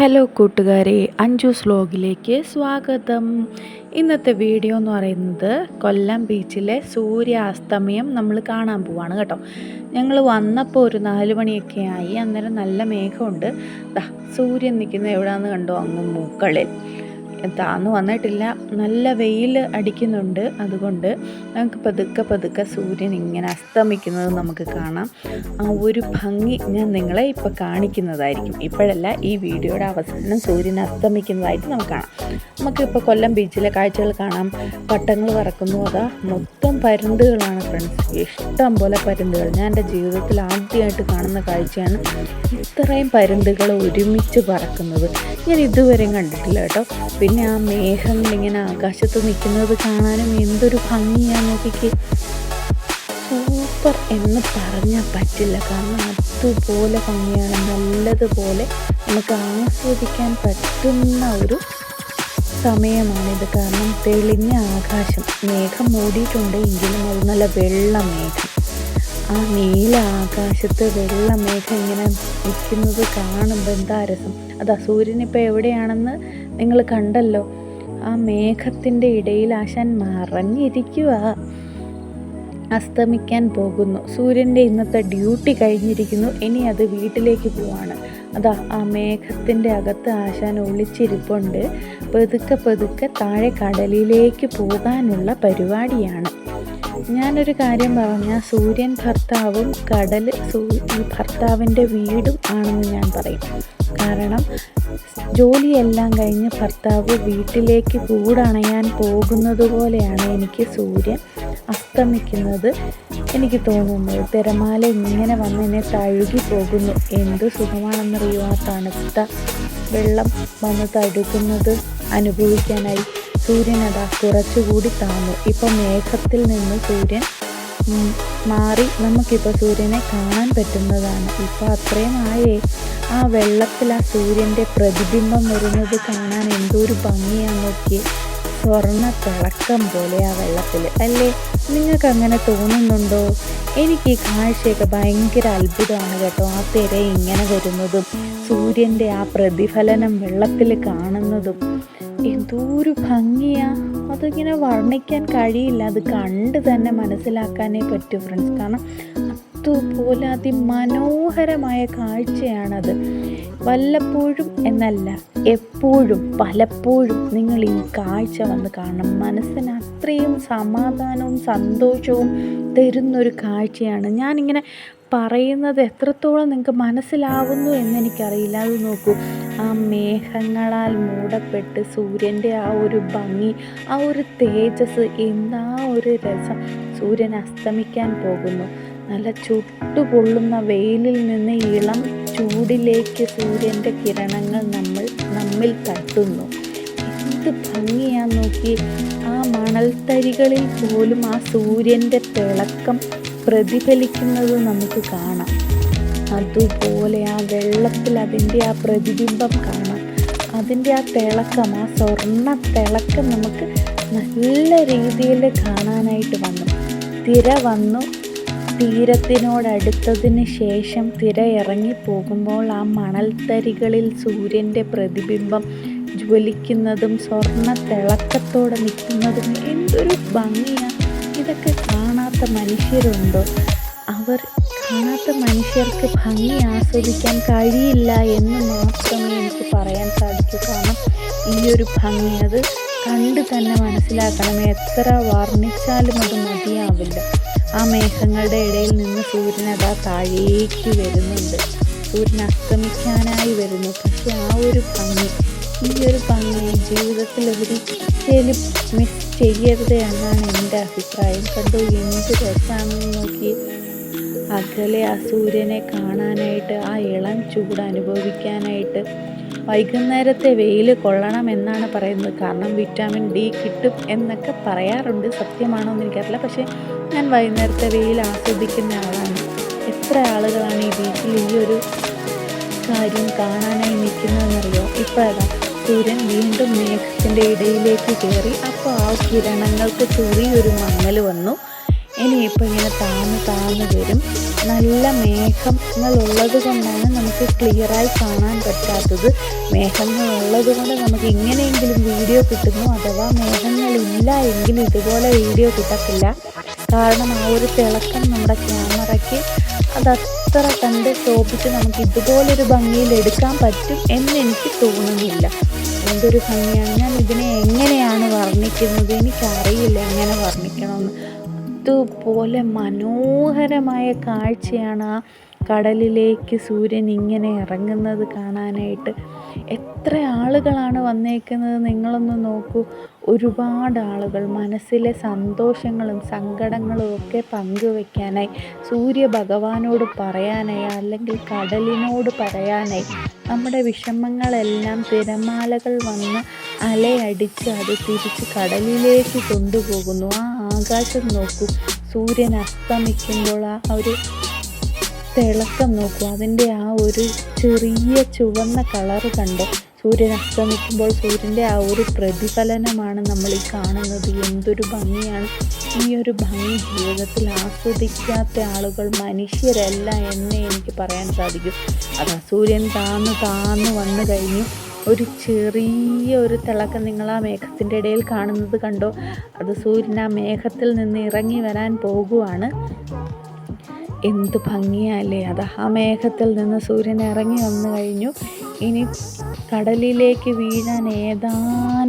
Hello കൂട്ടുകാരെ അഞ്ജൂസ് വ്ലോഗിലേക്ക് സ്വാഗതം. ഇന്നത്തെ വീഡിയോ എന്ന് പറയുന്നത് കൊല്ലം ബീച്ചിലെ സൂര്യാസ്തമയം നമ്മൾ കാണാൻ പോവാണ് കേട്ടോ. ഞങ്ങൾ വന്നപ്പോൾ ഒരു നാല് മണിയൊക്കെ ആയി അന്നേരം നല്ല മേഘമുണ്ട്. ദാ സൂര്യൻ നിൽക്കുന്ന എവിടെയാണെന്ന് കണ്ടോ അങ്ങ് മൂക്കളിൽ താന്ന് വന്നിട്ടില്ല. നല്ല വെയിൽ അടിക്കുന്നുണ്ട്. അതുകൊണ്ട് നമുക്ക് പതുക്കെ പതുക്കെ സൂര്യൻ ഇങ്ങനെ അസ്തമിക്കുന്നത് നമുക്ക് കാണാം. ആ ഒരു ഭംഗി ഞാൻ നിങ്ങളെ ഇപ്പോൾ കാണിക്കുന്നതായിരിക്കും. ഇപ്പോഴല്ല ഈ വീഡിയോയുടെ അവസാനം സൂര്യൻ അസ്തമിക്കുന്നതായിട്ട് നമുക്ക് കാണാം. നമുക്കിപ്പോൾ കൊല്ലം ബീച്ചിലെ കാഴ്ചകൾ കാണാം. പട്ടങ്ങൾ പറക്കുന്നു അതാ മൊത്തം പരുന്തുകളാണ് ഫ്രണ്ട്സ് ഇഷ്ടം പോലെ പരുന്തുകൾ. ഞാൻ എന്റെ ജീവിതത്തിൽ ആദ്യമായിട്ട് കാണുന്ന കാഴ്ചയാണ് ഇത്രയും പരുന്തുകൾ ഒരുമിച്ച് പറക്കുന്നത് ഞാൻ ഇതുവരെയും കണ്ടിട്ടില്ല കേട്ടോ. പിന്നെ ആ മേഘങ്ങൾ ഇങ്ങനെ ആകാശത്ത് നിൽക്കുന്നത് കാണാനും എന്തൊരു ഭംഗിയാണ് നോക്കിക്ക്. സൂപ്പർ എന്ന് പറഞ്ഞാൽ പറ്റില്ല. കാരണം അതുപോലെ ഭംഗിയാണ്. നല്ലതുപോലെ നമുക്ക് ആസ്വദിക്കാൻ പറ്റുന്ന ഒരു സമയമാണിത്. കാരണം തെളിഞ്ഞ ആകാശം മേഘം മൂടിയിട്ടുണ്ട് എങ്കിലും അത് നല്ല വെള്ള മേഘം. ആ നീല ആകാശത്ത് വെള്ള മേഘം ഇങ്ങനെ നിൽക്കുന്നത് കാണുമ്പോൾ എന്താ രസം. അതാ സൂര്യനിപ്പോൾ എവിടെയാണെന്ന് നിങ്ങൾ കണ്ടല്ലോ ആ മേഘത്തിന്റെ ഇടയിൽ ആശാൻ മറഞ്ഞിരിക്കുക അസ്തമിക്കാൻ പോകുന്നു. സൂര്യന്റെ ഇന്നത്തെ ഡ്യൂട്ടി കഴിഞ്ഞിരിക്കുന്നു. ഇനി അത് വീട്ടിലേക്ക് പോവാണ്. അതാ ആ മേഘത്തിന്റെ അകത്ത് ആശാൻ ഒളിച്ചിരിപ്പുണ്ട്. പതുക്കെ പതുക്കെ താഴെ കടലിലേക്ക് പോകാനുള്ള പരിപാടിയാണ്. ഞാനൊരു കാര്യം പറഞ്ഞാൽ സൂര്യൻ ഭർത്താവും കടൽ സൂ ഭർത്താവിന്റെ വീടും ആണെന്ന് ഞാൻ പറയും. കാരണം ജോലിയെല്ലാം കഴിഞ്ഞ് ഭർത്താവ് വീട്ടിലേക്ക് കൂടണയാൻ പോകുന്നത് പോലെയാണ് എനിക്ക് സൂര്യൻ അസ്തമിക്കുന്നത്. എനിക്ക് തോന്നുന്നത് തിരമാല ഇങ്ങനെ വന്ന് എന്നെ തഴുകി പോകുന്നു. എന്ത് സുഖമാണെന്നറിയോ ആ തണുത്ത വെള്ളം വന്ന് തഴുകുന്നത് അനുഭവിക്കാനായി. സൂര്യൻ അതാ കുറച്ചുകൂടി താന്നു ഇപ്പം മേഘത്തിൽ നിന്ന് സൂര്യൻ മാറി നമുക്കിപ്പോൾ സൂര്യനെ കാണാൻ പറ്റുന്നതാണ്. ഇപ്പോൾ അത്രയും ആയേ ആ വെള്ളത്തിൽ ആ സൂര്യന്റെ പ്രതിബിംബം വരുന്നത് കാണാൻ എന്തോ ഒരു ഭംഗിയാണ് നോക്കി സ്വർണ തിളക്കം പോലെ ആ വെള്ളത്തിൽ അല്ലേ? നിങ്ങൾക്ക് അങ്ങനെ തോന്നുന്നുണ്ടോ? എനിക്ക് ഈ കാഴ്ചയൊക്കെ ഭയങ്കര അത്ഭുതമാണ് കേട്ടോ. ആ തിര ഇങ്ങനെ വരുന്നതും സൂര്യന്റെ ആ പ്രതിഫലനം വെള്ളത്തിൽ കാണുന്നതും. എന്തോരു ഭംഗിയാ. അതിങ്ങനെ വർണിക്കാൻ കഴിയില്ല. അത് കണ്ട് തന്നെ മനസ്സിലാക്കാനേ പറ്റൂ ഫ്രണ്ട്സ്. കാരണം അതുപോലെ അതിമനോഹരമായ കാഴ്ചയാണത്. വല്ലപ്പോഴും എന്നല്ല എപ്പോഴും പലപ്പോഴും നിങ്ങൾ ഈ കാഴ്ച വന്ന് കാണണം. മനസ്സിന് അത്രയും സമാധാനവും സന്തോഷവും തരുന്നൊരു കാഴ്ചയാണ്. ഞാനിങ്ങനെ പറയുന്നത് എത്രത്തോളം നിങ്ങൾക്ക് മനസ്സിലാവുന്നു എന്നെനിക്കറിയില്ല. അത് നോക്കൂ. ആ മേഘങ്ങളാൽ മൂടപ്പെട്ട് സൂര്യന്റെ ആ ഒരു ഭംഗി ആ ഒരു തേജസ് എന്താ ഒരു രസം. സൂര്യൻ അസ്തമിക്കാൻ പോകുന്നു. നല്ല ചുട്ടുപൊള്ളുന്ന വെയിലിൽ നിന്ന് ഇളം ചൂടിലേക്ക് സൂര്യന്റെ കിരണങ്ങൾ നമ്മൾ നമ്മിൽ തട്ടുന്നു. എന്ത് ഭംഗിയാ നോക്കി. ആ മണൽത്തരികളിൽ പോലും ആ സൂര്യന്റെ തിളക്കം പ്രതിഫലിക്കുന്നത് നമുക്ക് കാണാം. അതുപോലെ ആ വെള്ളത്തിൽ അതിന്റെ ആ പ്രതിബിംബം കാണാം. അതിന്റെ ആ തിളക്കം ആ സ്വർണ തിളക്കം നമുക്ക് നല്ല രീതിയിൽ കാണാനായിട്ട് വന്നു. തിര വന്നു. തീരത്തിനോടടുത്തതിന് ശേഷം തിര ഇറങ്ങി പോകുമ്പോൾ ആ മണൽത്തരികളിൽ സൂര്യന്റെ പ്രതിബിംബം ജ്വലിക്കുന്നതും സ്വർണ തിളക്കത്തോടെ നിൽക്കുന്നതും എന്തൊരു ഭംഗിയാണ് ഇതൊക്കെ കാണാത്ത മനുഷ്യരുണ്ടോ? അവർ കാണാത്ത മനുഷ്യർക്ക് ഭംഗി ആസ്വദിക്കാൻ കഴിയില്ല എന്ന് മാത്രമേ എനിക്ക് പറയാൻ സാധിക്കൂ. കാരണം ഈ ഒരു ഭംഗി അത് കണ്ട് തന്നെ മനസ്സിലാക്കണം. എത്ര വർണിച്ചാലും അത് മതിയാവില്ല. ആ മേഘങ്ങളുടെ ഇടയിൽ നിന്ന് സൂര്യൻ അതാ താഴേക്ക് വരുന്നുണ്ട്. സൂര്യൻ അസ്തമിക്കാനായി വരുന്നു. പക്ഷെ ആ ഒരു ഭംഗി ഈ ഒരു ഭംഗി ജീവിതത്തിൽ ഒരിക്കലും മിസ് ചെയ്യരുത് എന്നാണ് എന്റെ അഭിപ്രായം. കണ്ടു എന്ത് രസമാണെന്ന് നോക്കി. അകലെ ആ സൂര്യനെ കാണാനായിട്ട് ആ ഇളം ചൂട് അനുഭവിക്കാനായിട്ട് വൈകുന്നേരത്തെ വെയിൽ കൊള്ളണം എന്നാണ് പറയുന്നത്. കാരണം വിറ്റാമിൻ ഡി കിട്ടും എന്നൊക്കെ പറയാറുണ്ട്. സത്യമാണോ എന്ന് എനിക്കറിയില്ല. പക്ഷേ ഞാൻ വൈകുന്നേരത്തെ വെയിൽ ആസ്വദിക്കുന്ന ആളാണ്. എത്ര ആളുകളാണ് ഈ ബീച്ചിൽ ഈ ഒരു കാര്യം കാണാനായി നിൽക്കുന്നതെന്നറിയോ? ഇപ്പോൾ അതാ സൂര്യൻ വീണ്ടും മേഘത്തിന്റെ ഇടയിലേക്ക് കയറി. അപ്പോൾ ആ കിരണങ്ങൾക്ക് ചെറിയൊരു മങ്ങൽ വന്നു. ഇനിയിപ്പോൾ ഇങ്ങനെ താന്ന് താന്ന് വരും. നല്ല മേഘങ്ങളുള്ളത് കൊണ്ടാണ് നമുക്ക് ക്ലിയറായി കാണാൻ പറ്റാത്തത്. മേഘങ്ങളുള്ളത് കൊണ്ട് നമുക്ക് ഇങ്ങനെയെങ്കിലും വീഡിയോ കിട്ടുന്നു അഥവാ മേഘങ്ങളില്ല എങ്കിൽ ഇതുപോലെ വീഡിയോ കിട്ടത്തില്ല. കാരണം ആ ഒരു തിളക്കം നമ്മുടെ ക്യാമറയ്ക്ക് അതത്ര കണ്ട് ശോഭിച്ച് നമുക്ക് ഇതുപോലൊരു ഭംഗിയിൽ എടുക്കാൻ പറ്റും എന്ന് എനിക്ക് തോന്നുന്നില്ല. എന്തൊരു ഭംഗിയാണ്? ഞാൻ ഇതിനെ എങ്ങനെയാണ് വർണിക്കുന്നത്? എനിക്കറിയില്ല എങ്ങനെ വർണിക്കണമെന്ന്. അതുപോലെ മനോഹരമായ കാഴ്ചയാണ് ആ കടലിലേക്ക് സൂര്യൻ ഇങ്ങനെ ഇറങ്ങുന്നത് കാണാനായിട്ട്. എത്ര ആളുകളാണ് വന്നേക്കുന്നത് നിങ്ങളൊന്ന് നോക്കൂ. ഒരുപാട് ആളുകൾ മനസ്സിലെ സന്തോഷങ്ങളും സങ്കടങ്ങളും ഒക്കെ പങ്കുവെക്കാനായി സൂര്യ ഭഗവാനോട് പറയാനായി അല്ലെങ്കിൽ കടലിനോട് പറയാനായി നമ്മുടെ വിഷമങ്ങളെല്ലാം തിരമാലകൾ വന്ന് അലയടിച്ച് അത് തിരിച്ച് കടലിലേക്ക് കൊണ്ടുപോകുന്നു. ആ ആകാശം നോക്കൂ. സൂര്യൻ അസ്തമിക്കുമ്പോൾ ആ ഒരു തിളക്കം നോക്കൂ. അതിന്റെ ആ ഒരു ചെറിയ ചുവന്ന കളറ് കണ്ടോ? സൂര്യൻ അസ്തമിക്കുമ്പോൾ സൂര്യന്റെ ആ ഒരു പ്രതിഫലനമാണ് നമ്മൾ ഈ കാണുന്നത്. എന്തൊരു ഭംഗിയാണ്. ഈ ഒരു ഭംഗി ജീവിതത്തിൽ ആസ്വദിക്കാത്ത ആളുകൾ മനുഷ്യരല്ല എന്ന് എനിക്ക് പറയാൻ സാധിക്കും. അതാ സൂര്യൻ താന്ന് താന്ന് വന്നു കഴിഞ്ഞു. ചെറിയ ഒരു തിളക്കം നിങ്ങൾ ആ മേഘത്തിന്റെ ഇടയിൽ കാണുന്നത് കണ്ടോ? അത് സൂര്യൻ ആ മേഘത്തിൽ നിന്ന് ഇറങ്ങി വരാൻ പോകുവാണ്. എന്ത് ഭംഗിയല്ലേ. അത് ആ മേഘത്തിൽ നിന്ന് സൂര്യൻ ഇറങ്ങി വന്നു കഴിഞ്ഞു. ഇനി കടലിലേക്ക് വീഴാൻ ഏതാനും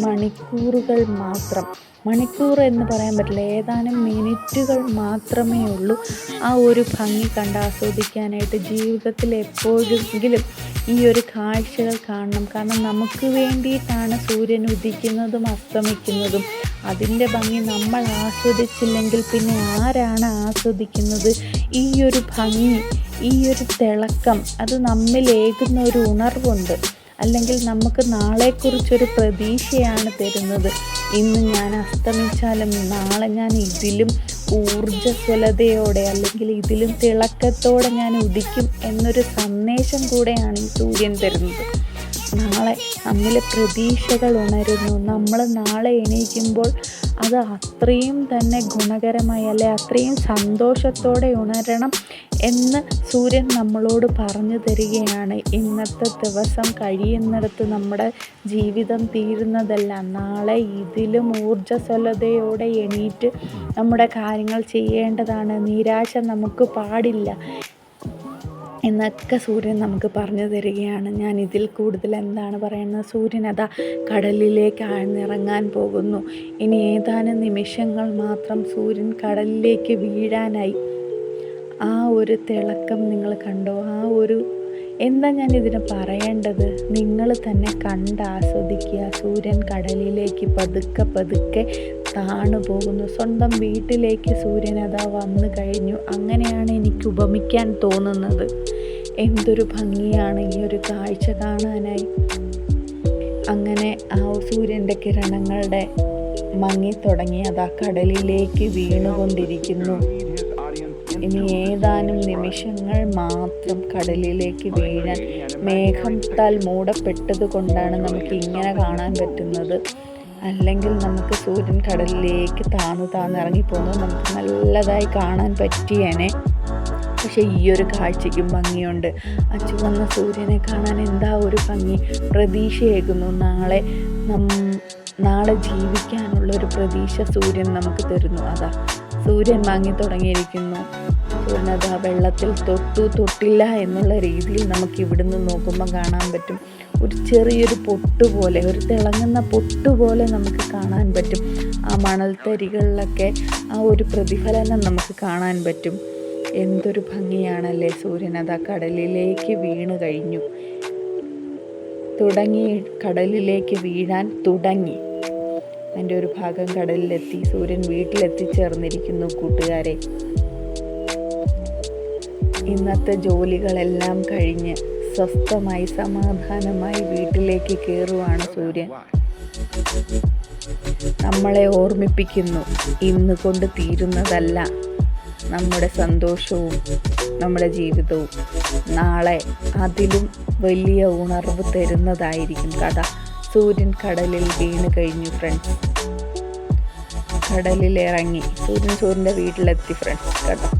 മണിക്കൂറുകൾ മാത്രം. മണിക്കൂർ എന്ന് പറയാൻ പറ്റില്ല. ഏതാനും മിനിറ്റുകൾ മാത്രമേ ഉള്ളൂ ആ ഒരു ഭംഗി കണ്ട് ആസ്വദിക്കാനായിട്ട് ജീവിതത്തിൽ എപ്പോഴെങ്കിലും ഈ ഒരു കാഴ്ചകൾ കാണണം. കാരണം നമുക്ക് വേണ്ടിയിട്ടാണ് സൂര്യൻ ഉദിക്കുന്നതും അസ്തമിക്കുന്നതും. അതിന്റെ ഭംഗി നമ്മൾ ആസ്വദിച്ചില്ലെങ്കിൽ പിന്നെ ആരാണ് ആസ്വദിക്കുന്നത്? ഈ ഒരു ഭംഗി ഈ ഒരു തിളക്കം അത് നമ്മിലേകുന്ന ഒരു ഉണർവുണ്ട്. അല്ലെങ്കിൽ നമുക്ക് നാളെക്കുറിച്ചൊരു പ്രതീക്ഷയാണ് തരുന്നത്. ഇന്ന് ഞാൻ അസ്തമിച്ചാലും നാളെ ഞാൻ ഇതിലും ഊർജസ്വലതയോടെ അല്ലെങ്കിൽ ഇതിലും തിളക്കത്തോടെ ഞാൻ ഉദിക്കും എന്നൊരു സന്ദേശം കൂടെയാണ് ഈ സൂര്യൻ തരുന്നത്. നാളെ നമ്മിൽ പ്രതീക്ഷകൾ ഉണരുന്നു. നമ്മൾ നാളെ എണീക്കുമ്പോൾ അത് അത്രയും തന്നെ ഗുണകരമായി അല്ലെ അത്രയും സന്തോഷത്തോടെ ഉണരണം എന്ന് സൂര്യൻ നമ്മളോട് പറഞ്ഞു തരികയാണ്. ഇന്നത്തെ ദിവസം കഴിയുന്നിടത്ത് നമ്മുടെ ജീവിതം തീരുന്നതല്ല. നാളെ ഇതിലും ഊർജസ്വലതയോടെ എണീറ്റ് നമ്മുടെ കാര്യങ്ങൾ ചെയ്യേണ്ടതാണ്. നിരാശ നമുക്ക് പാടില്ല. എന്നൊക്കെ സൂര്യൻ നമുക്ക് പറഞ്ഞു തരികയാണ്. ഞാൻ ഇതിൽ കൂടുതൽ എന്താണ് പറയുന്നത്? സൂര്യൻ അതാ കടലിലേക്ക് ആഴ്ന്നിറങ്ങാൻ പോകുന്നു. ഇനി ഏതാനും നിമിഷങ്ങൾ മാത്രം സൂര്യൻ കടലിലേക്ക് വീഴാനായി. ആ ഒരു തിളക്കം നിങ്ങൾ കണ്ടോ? ആ ഒരു എന്താ ഞാൻ ഇതിന് പറയേണ്ടത്? നിങ്ങൾ തന്നെ കണ്ട് ആസ്വദിക്കുക സൂര്യൻ കടലിലേക്ക് പതുക്കെ പതുക്കെ താണു പോകുന്നു. സ്വന്തം വീട്ടിലേക്ക് സൂര്യൻ അതാ വന്നു കഴിഞ്ഞു. അങ്ങനെയാണ് എനിക്ക് ഉപമിക്കാൻ തോന്നുന്നത്. എന്തൊരു ഭംഗിയാണ് ഈ ഒരു കാഴ്ച കാണാനായി. അങ്ങനെ ആ സൂര്യന്റെ കിരണങ്ങളുടെ മങ്ങി തുടങ്ങി ആ കടലിലേക്ക് വീണുകൊണ്ടിരിക്കുന്നു. ഇനി ഏതാനും നിമിഷങ്ങൾ മാത്രം കടലിലേക്ക് വീഴാൻ മേഘത്താൽ മൂടപ്പെട്ടത് കൊണ്ടാണ് നമുക്ക് ഇങ്ങനെ കാണാൻ പറ്റുന്നത്. അല്ലെങ്കിൽ നമുക്ക് സൂര്യൻ കടലിലേക്ക് താന്നു താന്നിറങ്ങി പോകുന്നത് നമുക്ക് നല്ലതായി കാണാൻ പറ്റിയേനെ. പക്ഷേ ഈ ഒരു കാഴ്ചയ്ക്കും ഭംഗിയുണ്ട്. അച്ഛൻ വന്ന സൂര്യനെ കാണാൻ എന്താ ഒരു ഭംഗി? പ്രതീക്ഷയേകുന്നു. നാളെ നാളെ ജീവിക്കാനുള്ള ഒരു പ്രതീക്ഷ സൂര്യൻ നമുക്ക് തരുന്നു. അതാ സൂര്യൻ വാങ്ങി തുടങ്ങിയിരിക്കുന്നു. സൂര്യനത് ആ വെള്ളത്തിൽ തൊട്ടു തൊട്ടില്ല എന്നുള്ള രീതിയിൽ നമുക്ക് ഇവിടുന്ന് നോക്കുമ്പോൾ കാണാൻ പറ്റും. ഒരു ചെറിയൊരു പൊട്ട് പോലെ ഒരു തിളങ്ങുന്ന പൊട്ട് പോലെ നമുക്ക് കാണാൻ പറ്റും. ആ മണൽത്തരികളിലൊക്കെ ആ ഒരു പ്രതിഫലനം നമുക്ക് കാണാൻ പറ്റും. എന്തൊരു ഭംഗിയാണല്ലേ സൂര്യൻ അത് കടലിലേക്ക് വീണ് കഴിഞ്ഞു. തുടങ്ങി കടലിലേക്ക് വീഴാൻ തുടങ്ങി. എന്റെ ഒരു ഭാഗം കടലിലെത്തി സൂര്യൻ വീട്ടിലെത്തിച്ചേർന്നിരിക്കുന്നു കൂട്ടുകാരെ. ഇന്നത്തെ ജോലികളെല്ലാം കഴിഞ്ഞ് സ്വസ്ഥമായി സമാധാനമായി വീട്ടിലേക്ക് കയറുവാണ് സൂര്യൻ. നമ്മളെ ഓർമ്മിപ്പിക്കുന്നു ഇന്ന് കൊണ്ട് തീരുന്നതല്ല. നമ്മുടെ സന്തോഷവും നമ്മുടെ ജീവിതവും നാളെ അതിലും വലിയ ഉണർവ് തരുന്നതായിരിക്കും കഥ. സൂര്യൻ കടലിൽ വീണ് കഴിഞ്ഞു ഫ്രണ്ട്സ് കടലിൽ ഇറങ്ങി സൂര്യൻ സൂര്യന്റെ വീട്ടിലെത്തി ഫ്രണ്ട്സ് കഥ.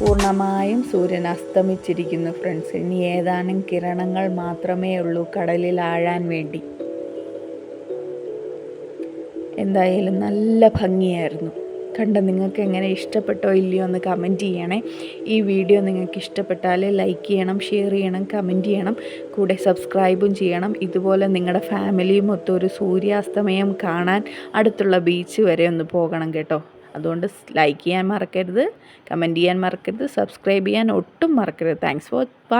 പൂർണമായും സൂര്യൻ അസ്തമിച്ചിരിക്കുന്നു ഫ്രണ്ട്സ് ഇനി ഏതാനും കിരണങ്ങൾ മാത്രമേ ഉള്ളൂ കടലിൽ ആഴാൻ വേണ്ടി. എന്തായാലും നല്ല ഭംഗിയായിരുന്നു. കണ്ട? നിങ്ങൾക്ക് എങ്ങനെ ഇഷ്ടപ്പെട്ടോ ഇല്ലയോ എന്ന് കമന്റ് ചെയ്യണേ. ഈ വീഡിയോ നിങ്ങൾക്ക് ഇഷ്ടപ്പെട്ടാൽ ലൈക്ക് ചെയ്യണം ഷെയർ ചെയ്യണം കമന്റ് ചെയ്യണം കൂടെ സബ്സ്ക്രൈബും ചെയ്യണം. ഇതുപോലെ നിങ്ങളുടെ ഫാമിലിയും ഒത്തൊരു ഒരു സൂര്യാസ്തമയം കാണാൻ അടുത്തുള്ള ബീച്ച് വരെ ഒന്ന് പോകണം കേട്ടോ. അതുകൊണ്ട് ലൈക്ക് ചെയ്യാൻ മറക്കരുത് കമന്റ് ചെയ്യാൻ മറക്കരുത് സബ്സ്ക്രൈബ് ചെയ്യാൻ ഒട്ടും മറക്കരുത്. Thanks for by